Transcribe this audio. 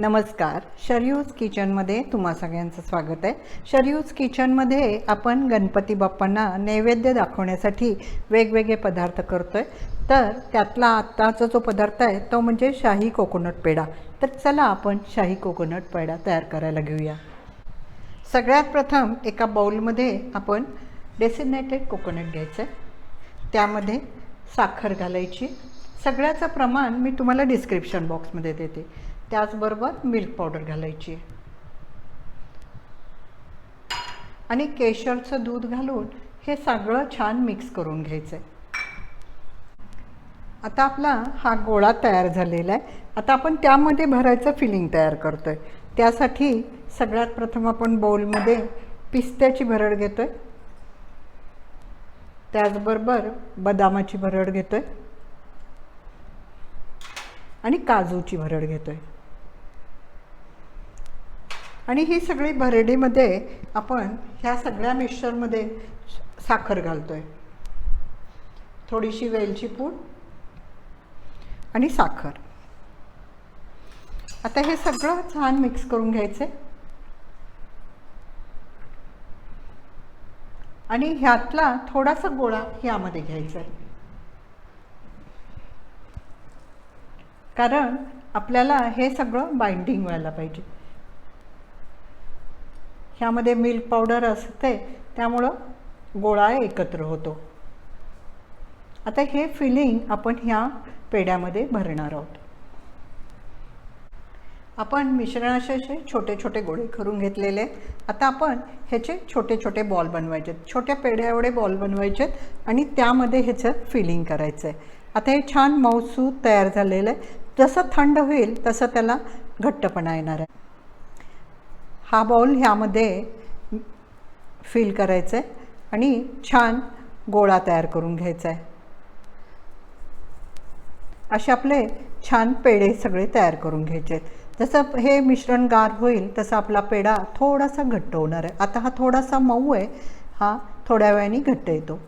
नमस्कार. शरयूज किचनमध्ये तुम्हा सगळ्यांचं स्वागत आहे. शरयूज किचनमध्ये आपण गणपती बाप्पांना नैवेद्य दाखवण्यासाठी वेगवेगळे पदार्थ करतो आहे तर त्यातला आत्ताचा जो पदार्थ आहे तो म्हणजे शाही कोकोनट पेढा. तर चला आपण शाही कोकोनट पेढा तयार करायला घेऊया. सगळ्यात प्रथम एका बाउलमध्ये आपण डेसिनेटेड कोकोनट घ्यायचं आहे त्यामध्ये साखर घालायची. सगळ्याचं प्रमाण मी तुम्हाला डिस्क्रिप्शन बॉक्समध्ये देते. त्याचबरोबर मिल्क पावडर घालायची. आणि केशरचं दूध घालून हे सगळं छान मिक्स करून घ्यायचं आहे आता आपला हा गोळा तयार झालेला आहे. आता आपण त्यामध्ये भरायचं फिलिंग तयार करतो आहे त्यासाठी सगळ्यात प्रथम आपण बाउलमध्ये पिस्त्याची भरड घेतो आहे त्याचबरोबर बदामाची भरड घेतो आहे आणि काजूची भरड घेतो आहे आणि ही सगळी भरडीमध्ये आपण ह्या सगळ्या मिक्सचरमध्ये साखर घालतो आहे थोडीशी वेलची पूड आणि साखर. आता हे सगळं छान मिक्स करून घ्यायचं. आहे आणि ह्यातला थोडासा गोळा ह्यामध्ये घ्यायचा. आहे कारण आपल्याला हे सगळं बाइंडिंग व्हायला पाहिजे. ह्यामध्ये मिल्क पावडर असते त्यामुळं गोळा एकत्र होतो. आता हे फिलिंग आपण ह्या पेड्यामध्ये भरणार आहोत. आपण मिश्रणाचे असे छोटे छोटे गोळे करून घेतलेले. आता आपण ह्याचे छोटे छोटे बॉल बनवायचे. छोट्या पेढ्या एवढे बॉल बनवायचे आणि त्यामध्ये ह्याचं फिलिंग करायचं आहे आता हे छान मौसू तयार झालेलं आहे. जसं थंड होईल तसं त्याला घट्टपणा येणार आहे. हा बाऊल ह्यामध्ये फिल करायचं आहे आणि छान गोळा तयार करून घ्यायचा आहे. असे आपले छान पेढे सगळे तयार करून घ्यायचे आहेत. जसं हे मिश्रण गार होईल तसं आपला पेढा थोडासा घट्ट होणार आहे. आता हा थोडासा मऊ आहे. हा थोड्या वेळाने घट्ट येतो.